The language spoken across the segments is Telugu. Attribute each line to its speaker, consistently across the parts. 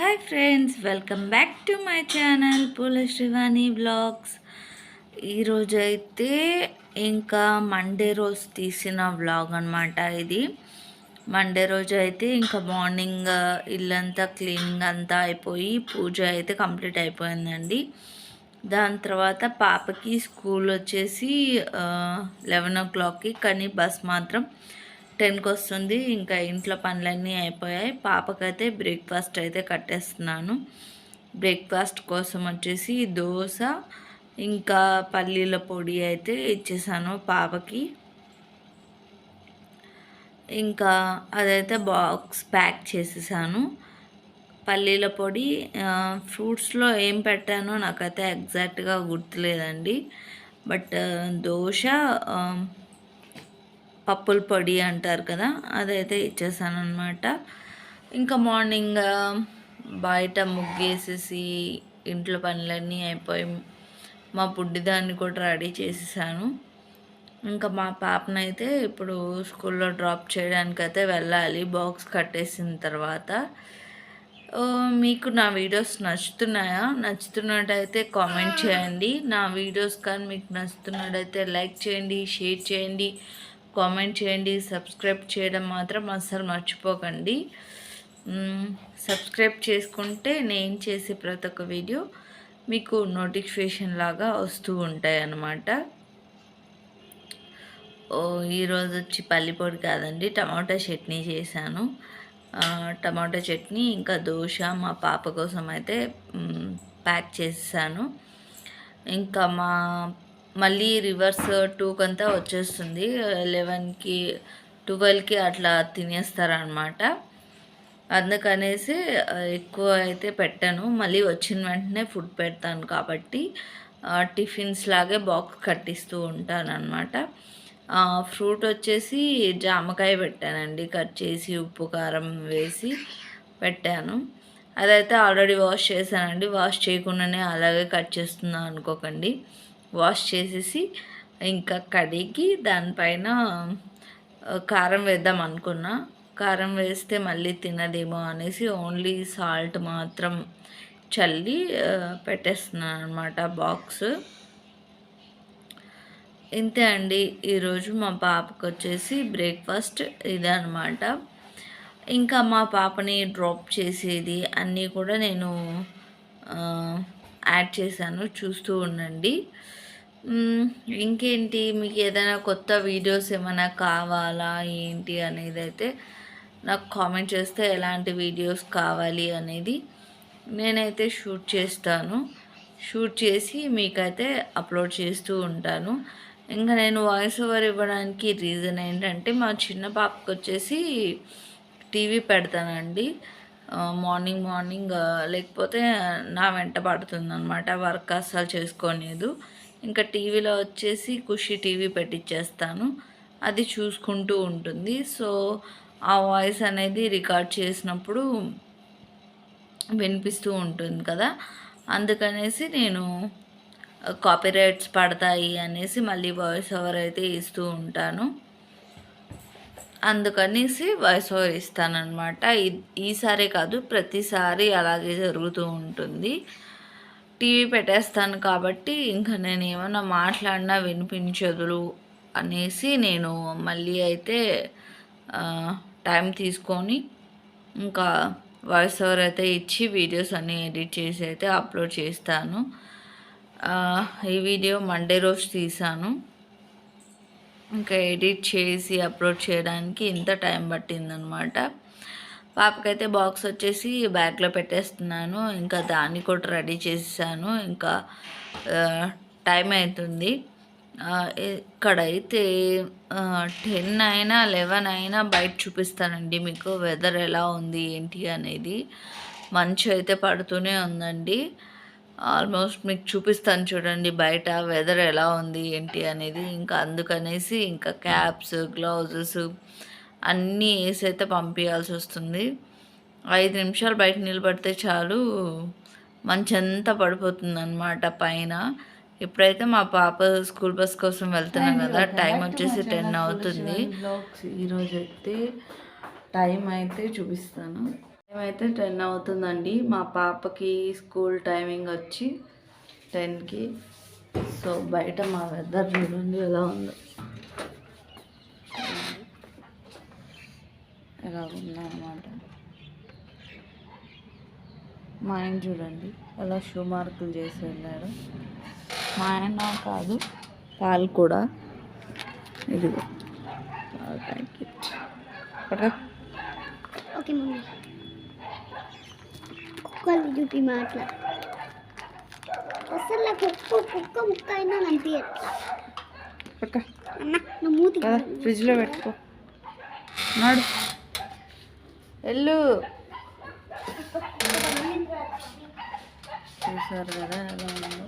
Speaker 1: Hi friends welcome back to my channel Poola Srivani blogs. ఈరోజైతే ఇంకా మండే రోజు తీసిన వ్లాగ్ అనమాట ఇది. మండే రోజు అయితే ఇంకా మార్నింగ్ ఇల్లంతా క్లీనింగ్ అంతా అయిపోయి పూజ అయితే కంప్లీట్ అయిపోయిందండి. దాని తర్వాత పాపకి స్కూల్ వచ్చేసి లెవెన్ ఓ క్లాక్కి కానీ బస్ మాత్రం టెన్కి వస్తుంది ఇంకా ఇంట్లో పనులన్నీ అయిపోయాయి. పాపకైతే బ్రేక్ఫాస్ట్ అయితే కట్టేస్తున్నాను. బ్రేక్ఫాస్ట్ కోసం వచ్చేసి దోశ ఇంకా పల్లీల పొడి అయితే ఇచ్చేసాను పాపకి. ఇంకా అదైతే బాక్స్ ప్యాక్ చేసేసాను. పల్లీల పొడి ఫ్రూట్స్లో ఏం పెట్టానో నాకైతే ఎగ్జాక్ట్గా గుర్తులేదండి. బట్ దోశ పప్పుల పొడి అంటారు కదా అదైతే ఇచ్చేసాను అనమాట ఇంకా మార్నింగ్ బయట ముగ్గేసేసి ఇంట్లో పనులన్నీ అయిపోయి మా బుడ్డిదాన్ని కూడా రెడీ చేసేసాను. ఇంకా మా పాపనైతే ఇప్పుడు స్కూల్లో డ్రాప్ చేయడానికి అయితే వెళ్ళాలి బాక్స్ కట్టేసిన తర్వాత. మీకు నా వీడియోస్ నచ్చుతున్నాయా? నచ్చుతున్నట్టయితే కామెంట్ చేయండి. నా వీడియోస్ కానీ మీకు నచ్చుతున్నట్టయితే లైక్ చేయండి షేర్ చేయండి. కామెంట్ చేయండి సబ్స్క్రైబ్ చేయడం మాత్రం అస్సలు మర్చిపోకండి. సబ్స్క్రైబ్ చేసుకుంటే నేను చేసే ప్రతి ఒక్క వీడియో మీకు నోటిఫికేషన్ లాగా వస్తూ ఉంటాయి అన్నమాట. ఓ ఈరోజు వచ్చి పల్లిపొడి కాదండి టమాటా చట్నీ చేశాను. టమాటా చట్నీ ఇంకా దోశ మా పాప కోసం అయితే ప్యాక్ చేసాను ఇంకా మా మళ్ళీ రివర్స్ టూకి అంతా వచ్చేస్తుంది. లెవెన్కి ట్వెల్వ్కి అట్లా తినేస్తారనమాట అందుకనేసి ఎక్కువ అయితే పెట్టాను. మళ్ళీ వచ్చిన వెంటనే ఫుడ్ పెడతాను కాబట్టి టిఫిన్స్ లాగే బాక్స్ కట్టిస్తూ ఉంటాను అనమాట ఫ్రూట్ వచ్చేసి జామకాయ పెట్టానండి. కట్ చేసి ఉప్పు కారం వేసి పెట్టాను. అదైతే ఆల్రెడీ వాష్ చేశానండి. వాష్ చేయకుండానే అలాగే కట్ చేస్తున్నాను అనుకోకండి. వాష్ చేసేసి ఇంకా కడిగి దానిపైన కారం వేద్దాం అనుకున్నా. కారం వేస్తే మళ్ళీ తినదేమో అనేసి ఓన్లీ సాల్ట్ మాత్రం చల్లి పెట్టేస్తున్నాను అనమాట బాక్స్. ఇంతే అండి. ఈరోజు మా పాపకు వచ్చేసి బ్రేక్ఫాస్ట్ ఇదే అనమాట ఇంకా మా పాపని డ్రాప్ చేసేది అన్నీ కూడా నేను యాడ్ చేశాను. చూస్తూ ఉండండి. ఇంకేంటి? మీకు ఏదైనా కొత్త వీడియోస్ ఏమైనా కావాలా? ఏంటి అనేది అయితే నాకు కామెంట్ చేస్తే ఎలాంటి వీడియోస్ కావాలి అనేది నేనైతే షూట్ చేస్తాను. షూట్ చేసి మీకైతే అప్లోడ్ చేస్తూ ఉంటాను. ఇంకా నేను వాయిస్ ఓవర్ ఇవ్వడానికి రీజన్ ఏంటంటే మా చిన్న పాపకు వచ్చేసి టీవీ పెడతానండి. మార్నింగ్ మార్నింగ్ లేకపోతే నా వెంట పడుతుంది అనమాట వర్క్ అస్సలు చేసుకోలేదు. ఇంకా టీవీలో వచ్చేసి ఖుషి టీవీ పెట్టించేస్తాను అది చూసుకుంటూ ఉంటుంది. సో ఆ వాయిస్ అనేది రికార్డ్ చేసినప్పుడు వినిపిస్తూ ఉంటుంది కదా. అందుకనేసి నేను కాపీరైట్స్ పడతాయి అనేసి మళ్ళీ వాయిస్ ఓవర్ అయితే ఇస్తూ ఉంటాను. అందుకనేసి వాయిస్ ఓవర్ ఇస్తానన్నమాట. ఈసారే కాదు ప్రతిసారి అలాగే జరుగుతూ ఉంటుంది. టీవీ పెట్టేస్తాను కాబట్టి ఇంకా నేను ఏమైనా మాట్లాడినా వినిపించదులు అనేసి నేను మళ్ళీ అయితే టైం తీసుకొని ఇంకా వాయిస్ ఓవర్ అయితే ఇచ్చి వీడియోస్ అన్నీ ఎడిట్ చేసి అయితే అప్లోడ్ చేస్తాను. ఈ వీడియో మండే రోజు తీసాను. ఇంకా ఎడిట్ చేసి అప్లోడ్ చేయడానికి ఇంత టైం పట్టిందనమాట. పాపకైతే బాక్స్ వచ్చేసి బ్యాగ్లో పెట్టేస్తున్నాను. ఇంకా దాన్ని కూడా రెడీ చేసేసాను. ఇంకా టైం అవుతుంది ఇక్కడైతే టెన్ అయినా లెవెన్ అయినా బయట చూపిస్తానండి మీకు వెదర్ ఎలా ఉంది ఏంటి అనేది. మంచు అయితే పడుతూనే ఉందండి. ఆల్మోస్ట్ మీకు చూపిస్తాను చూడండి బయట వెదర్ ఎలా ఉంది ఏంటి అనేది. ఇంకా అందుకనేసి ఇంకా క్యాప్స్ గ్లౌజెస్ అన్నీ వేసి అయితే పంపించాల్సి వస్తుంది. ఐదు నిమిషాలు బయట నిలబడితే చాలు మంచంతా పడిపోతుంది అనమాట పైన. ఇప్పుడైతే మా పాప స్కూల్ బస్ కోసం వెళ్తున్నాం కదా టైం వచ్చేసి టెన్ అవుతుంది.
Speaker 2: ఈరోజు అయితే టైం అయితే చూపిస్తాను.
Speaker 1: టైం అయితే టెన్ అవుతుందండి. మా పాపకి స్కూల్ టైమింగ్ వచ్చి టెన్కి. సో బయట మా వెదర్ చూడండి ఎలా ఉందో. ఎలా ఉందన్నమాట. మా ఆయన చూడండి అలా షూ మార్కులు చేసి వెళ్ళాడు. మా ఆయన కాదు పాలు కూడా. ఇదిగో. పాల ప్యాకెట్ పట్టుకో.
Speaker 2: Okay mummy. కుక్కలు చూపి మాట్లా. అసలు నాకు ఒక్క కుక్క ముక్క అయినా నువ్వు మూతి
Speaker 1: ఫ్రిడ్జ్లో పెట్టుకో. నాడు. వెళ్ళు. చూసారు కదా ఎలా ఉందో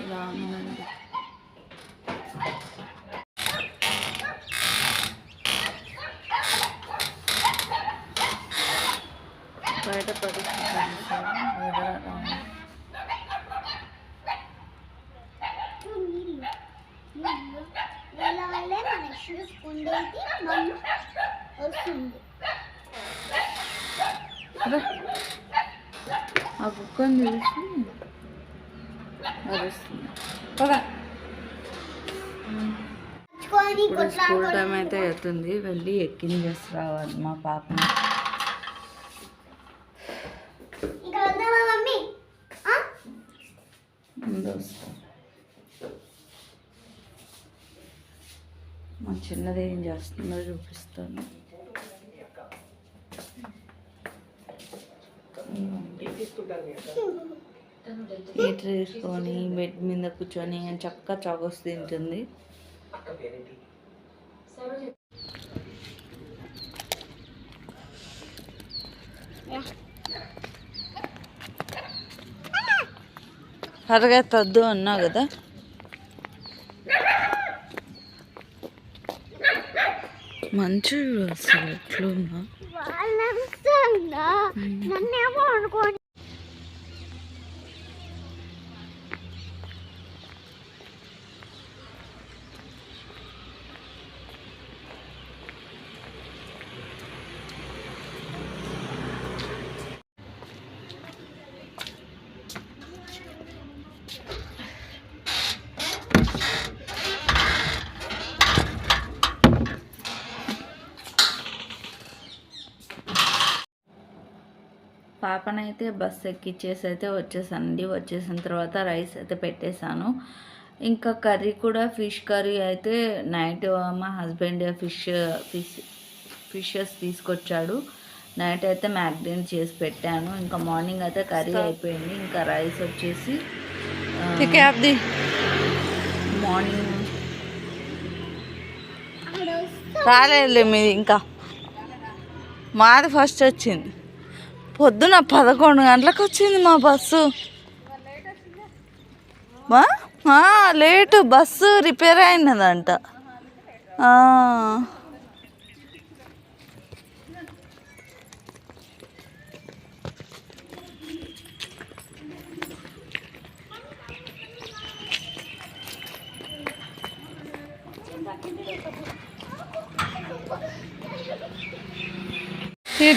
Speaker 1: ఇలా ఉందండి బయట పరిస్థితి వెదర్ ఎలా ఉంది
Speaker 2: వీళ్ళ వస్తుంది.
Speaker 1: ఆ కుక్కని చూసి అరుస్తుంది పద. ఇప్పుడు స్కూల్ టైం అయితే అవుతుంది వెళ్ళి ఎక్కించేసి రావాలి మా పాపని
Speaker 2: ఇక వెళ్దామా మమ్మీ ఆ?
Speaker 1: ముందు వస్తా మా చిన్నది ఏం చేస్తుందో చూపిస్తాను. హీటర్ వేసుకొని బెడ్ మీద కూర్చొని చక్కగా చాకోస్ తింటుంది. పరిగెత్తద్దు అన్నా కదా? మంచి అసలు ఎట్లున్నా పాపనైతే బస్ ఎక్కిచ్చేసి అయితే వచ్చేసానండి. వచ్చేసిన తర్వాత రైస్ అయితే పెట్టేశాను. ఇంకా కర్రీ కూడా ఫిష్ కర్రీ అయితే నైట్ మా హస్బెండ్ ఫిష్ ఫిష్ ఫిషెస్ తీసుకొచ్చాడు. నైట్ అయితే మ్యాగ్నేట్ చేసి పెట్టాను. ఇంకా మార్నింగ్ అయితే కర్రీ అయిపోయింది. ఇంకా రైస్ వచ్చేసి మార్నింగ్ రాలేదు మీది ఇంకా. మాది ఫస్ట్ వచ్చింది. పొద్దున పదకొండు గంటలకు వచ్చింది మా బస్సు. లేటు బస్సు రిపేర్ అయినదంట. ఆ. ఏ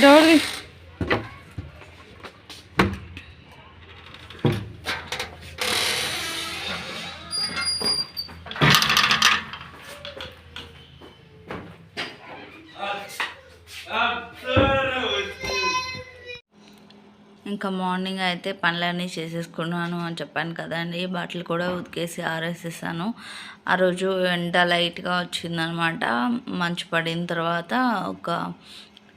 Speaker 1: ఇంకా మార్నింగ్ అయితే పనులన్నీ చేసేసుకున్నాను అని చెప్పాను కదండి. బట్టలు కూడా ఉతికేసి ఆరేసేసాను. ఆ రోజు ఎండ లైట్గా వచ్చిందనమాట. మంచు పడిన తర్వాత ఒక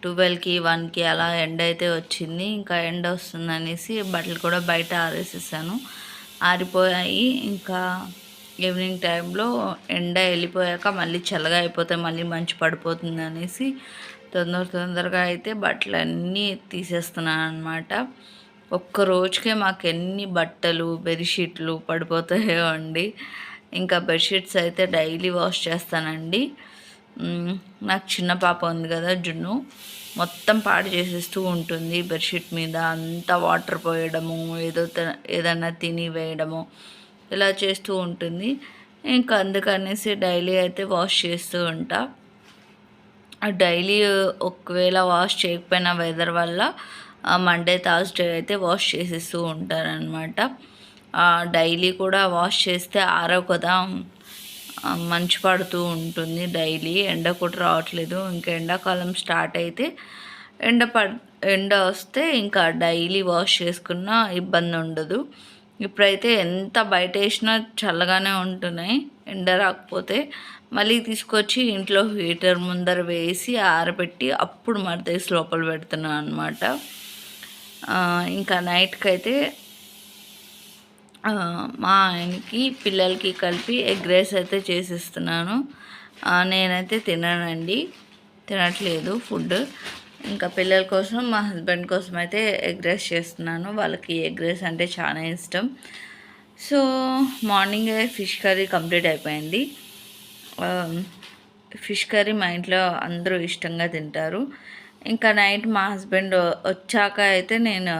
Speaker 1: ట్వెల్వ్కి వన్కి అలా ఎండ అయితే వచ్చింది. ఇంకా ఎండ వస్తుందనేసి బట్టలు కూడా బయట ఆరేసేసాను. ఆరిపోయాయి. ఇంకా ఈవినింగ్ టైంలో ఎండ వెళ్ళిపోయాక మళ్ళీ చల్లగా అయిపోతే మళ్ళీ మంచు పడిపోతుంది అనేసి తొందర తొందరగా అయితే బట్టలన్నీ తీసేస్తున్నాను అనమాట ఒక్క రోజుకే మాకు ఎన్ని బట్టలు బెడ్షీట్లు పడిపోతాయో అండి. ఇంకా బెడ్షీట్స్ అయితే డైలీ వాష్ చేస్తానండి. నాకు చిన్న పాప ఉంది కదా జున్ను. మొత్తం పాడు చేసేస్తూ ఉంటుంది బెడ్షీట్ మీద. అంతా వాటర్ పోయడము ఏదో ఏదన్నా తిని వేయడము ఇలా చేస్తూ ఉంటుంది. ఇంకా అందుకనేసి డైలీ అయితే వాష్ చేస్తూ ఉంటా. డైలీ ఒకవేళ వాష్ చేయకపోయిన వెదర్ వల్ల మండే థర్స్డే అయితే వాష్ చేసేస్తూ ఉంటారనమాట డైలీ కూడా వాష్ చేస్తే ఆరో కదా మంచు పడుతూ ఉంటుంది డైలీ ఎండ కూడా రావట్లేదు. ఇంకా ఎండాకాలం స్టార్ట్ అయితే ఎండ పడ ఎండ వస్తే ఇంకా డైలీ వాష్ చేసుకున్న ఇబ్బంది ఉండదు. ఇప్పుడైతే ఎంత బయట వేసినా చల్లగానే ఉంటున్నాయి. ఎండ రాకపోతే మళ్ళీ తీసుకొచ్చి ఇంట్లో హీటర్ ముందర వేసి ఆరబెట్టి అప్పుడు మడతేసి లోపల పెడుతున్నాను అనమాట ఇంకా నైట్కి అయితే మా ఆయనకి పిల్లలకి కలిపి ఎగ్ రైస్ అయితే చేసిస్తున్నాను. నేనైతే తిననండి. తినట్లేదు ఫుడ్. ఇంకా పిల్లల కోసం మా హస్బెండ్ కోసం అయితే ఎగ్ రైస్ చేస్తున్నాను. వాళ్ళకి ఎగ్ రైస్ అంటే చాలా ఇష్టం. So morning fish curry complete అయిపోయింది. ఫిష్ కర్రీ మా ఇంట్లో అందరూ ఇష్టంగా తింటారు. ఇంకా నైట్ మా హస్బెండ్ వచ్చాక అయితే నేను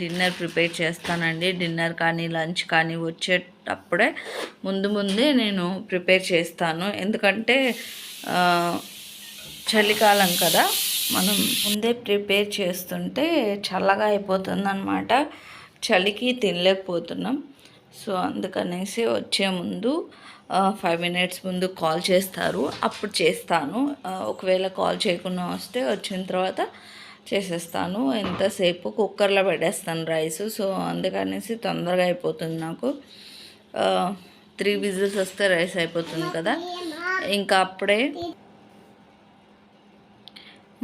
Speaker 1: డిన్నర్ ప్రిపేర్ చేస్తానండి. డిన్నర్ కానీ లంచ్ కానీ వచ్చేటప్పుడే ముందు ముందే నేను ప్రిపేర్ చేస్తాను. ఎందుకంటే చలికాలం కదా మనం ముందే ప్రిపేర్ చేస్తుంటే చల్లగా అయిపోతుందన్నమాట. చలికి తినలేకపోతున్నాం. సో అందుకనేసి వచ్చే ముందు ఫైవ్ మినిట్స్ ముందు కాల్ చేస్తారు. అప్పుడు చేస్తాను. ఒకవేళ కాల్ చేయకుండా వస్తే వచ్చిన తర్వాత చేసేస్తాను. ఎంతసేపు కుక్కర్లో పెట్టేస్తాను రైస్ సో అందుకనేసి తొందరగా అయిపోతుంది నాకు. త్రీ విజిల్స్ వస్తే రైస్ అయిపోతుంది కదా. ఇంకా అప్పుడే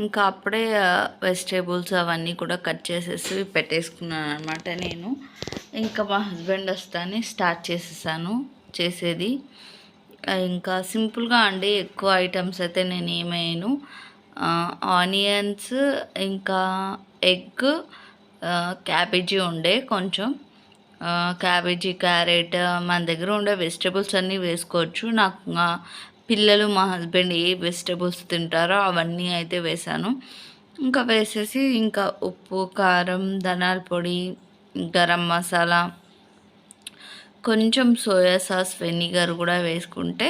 Speaker 1: ఇంకా అప్పుడే వెజిటేబుల్స్ అవన్నీ కూడా కట్ చేసేసి పెట్టేసుకున్నాను అనమాట నేను. ఇంకా మా హస్బెండ్ వస్తానే స్టార్ట్ చేసేసాను. చేసేది. ఇంకా సింపుల్గా అండి ఎక్కువ ఐటమ్స్ అయితే నేను ఏమేయను. ఆనియన్స్ ఇంకా ఎగ్ క్యాబేజీ ఉండే కొంచెం. క్యాబేజీ క్యారెట్ మన దగ్గర ఉండే వెజిటేబుల్స్ అన్నీ వేసుకోవచ్చు. నాకు పిల్లలు మా హస్బెండ్ ఏ వెజిటేబుల్స్ తింటారో అవన్నీ అయితే వేసాను ఇంకా వేసేసి ఇంకా ఉప్పు కారం ధనాల పొడి గరం మసాలా కొంచెం సోయా సాస్ వెనిగర్ కూడా వేసుకుంటే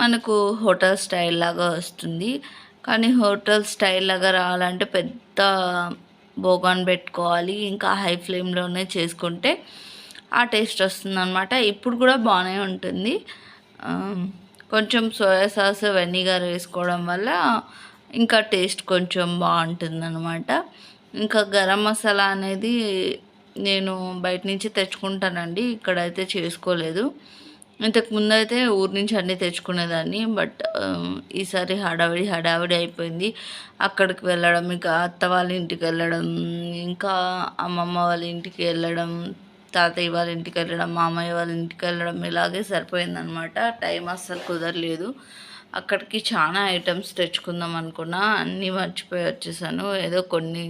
Speaker 1: మనకు హోటల్ స్టైల్ లాగా వస్తుంది. కానీ హోటల్ స్టైల్ లాగా రావాలంటే పెద్ద బోగాన్ పెట్టుకోవాలి. ఇంకా హై ఫ్లేమ్లోనే చేసుకుంటే ఆ టేస్ట్ వస్తుంది అనమాట ఇప్పుడు కూడా బాగానే ఉంటుంది. కొంచెం సోయా సాస్ వెనిగర్ వేసుకోవడం వల్ల ఇంకా టేస్ట్ కొంచెం బాగుంటుంది అనమాట ఇంకా గరం మసాలా అనేది నేను బయట నుంచి తెచ్చుకుంటానండి. ఇక్కడైతే చేసుకోలేదు. ఇంతకు ముందు అయితే ఊరి నుంచి అన్నీ తెచ్చుకునేదాన్ని. బట్ ఈసారి హడావిడి హడావిడి అయిపోయింది. అక్కడికి వెళ్ళడం ఇంకా అత్త వాళ్ళ ఇంటికి వెళ్ళడం ఇంకా అమ్మమ్మ వాళ్ళ ఇంటికి వెళ్ళడం తాతయ్య వాళ్ళ ఇంటికి వెళ్ళడం మామయ్య వాళ్ళ ఇంటికి వెళ్ళడం ఇలాగే సరిపోయిందనమాట. టైం అస్సలు కుదరలేదు. అక్కడికి చాలా ఐటమ్స్ తెచ్చుకుందాం అనుకున్నా. అన్నీ మర్చిపోయి వచ్చేసాను. ఏదో కొన్ని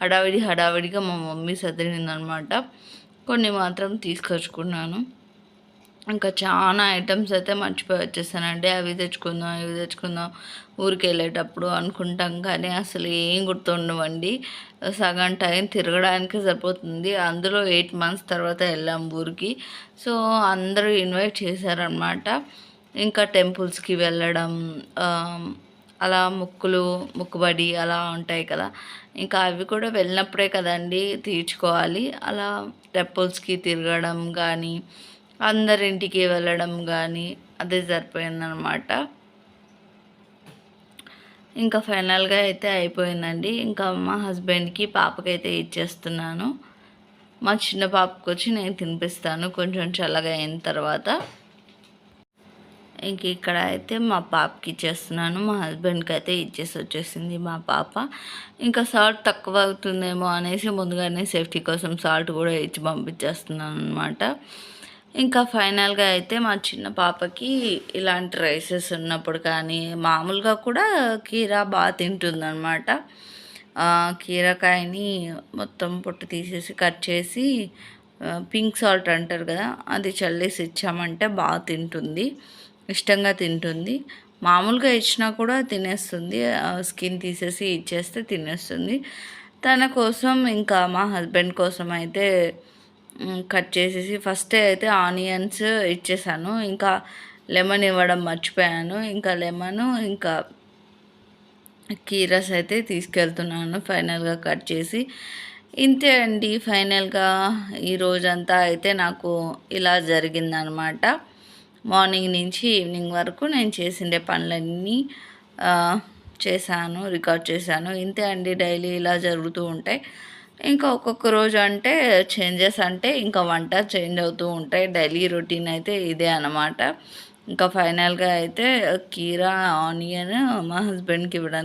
Speaker 1: హడావిడి హడావిడిగా మా మమ్మీ సదిరిందనమాట కొన్ని మాత్రం తీసుకొచ్చుకున్నాను. ఇంకా చాలా ఐటమ్స్ అయితే మర్చిపోయి వచ్చేసానండి. అవి తెచ్చుకుందాం ఇవి తెచ్చుకుందాం ఊరికి వెళ్ళేటప్పుడు అనుకుంటాం కానీ అసలు ఏం గుర్తుండవండి. సగం టైం తిరగడానికే సరిపోతుంది. అందులో ఎయిట్ మంత్స్ తర్వాత వెళ్ళాం ఊరికి. సో అందరూ ఇన్వైట్ చేశారనమాట. ఇంకా టెంపుల్స్కి వెళ్ళడం అలా ముక్కులు ముక్కుబడి అలా ఉంటాయి కదా. ఇంకా అవి కూడా వెళ్ళినప్పుడే కదండి తీర్చుకోవాలి. అలా టెంపుల్స్కి తిరగడం కానీ అందరింటికి వెళ్ళడం కానీ అదే సరిపోయిందనమాట ఇంకా ఫైనల్గా అయితే అయిపోయిందండి. ఇంకా మా హస్బెండ్కి పాపకైతే ఇచ్చేస్తున్నాను. మా చిన్న పాపకు వచ్చి నేను తినిపిస్తాను. కొంచెం చల్లగా అయిన తర్వాత. ఇంక ఇక్కడ అయితే మా పాపకి ఇచ్చేస్తున్నాను. మా హస్బెండ్కి అయితే ఇచ్చేసి వచ్చేసింది మా పాప. ఇంకా సాల్ట్ తక్కువ అవుతుందేమో అనేసి ముందుగానే సేఫ్టీ కోసం సాల్ట్ కూడా ఇచ్చి పంపించేస్తున్నాను అనమాట ఇంకా ఫైనల్గా అయితే మా చిన్న పాపకి ఇలాంటి రైసెస్ ఉన్నప్పుడు కానీ మామూలుగా కూడా కీరా బాగా తింటుందన్నమాట. కీరకాయని మొత్తం పొట్టు తీసేసి కట్ చేసి పింక్ సాల్ట్ అంటారు కదా అది చల్లేసి ఇచ్చామంటే బాగా తింటుంది. ఇష్టంగా తింటుంది. మామూలుగా ఇచ్చినా కూడా తినేస్తుంది. స్కిన్ తీసేసి ఇచ్చేస్తే తినేస్తుంది. తన కోసం ఇంకా మా హస్బెండ్ కోసం అయితే కట్ చేసేసి ఫస్టే అయితే ఆనియన్స్ ఇచ్చేసాను. ఇంకా లెమన్ ఇవ్వడం మర్చిపోయాను. ఇంకా లెమన్ ఇంకా కీరస్ అయితే తీసుకెళ్తున్నాను ఫైనల్గా కట్ చేసి. ఇంతే అండి. ఫైనల్గా ఈ రోజంతా అయితే నాకు ఇలా జరిగిందనమాట. మార్నింగ్ నుంచి ఈవినింగ్ వరకు నేను చేసిండే పనులన్నీ చేశాను రికార్డ్ చేశాను. ఇంతే అండి డైలీ ఇలా జరుగుతూ ఉంటాయి. ఇంకా ఒక్కొక్క రోజు అంటే చేంజెస్ అంటే ఇంకా వంట చేంజ్ అవుతూ ఉంటాయి. డైలీ రొటీన్ అయితే ఇదే అన్నమాట. ఇంకా ఫైనల్గా అయితే కీరా ఆనియన్ మా హస్బెండ్కి ఇవ్వడానికి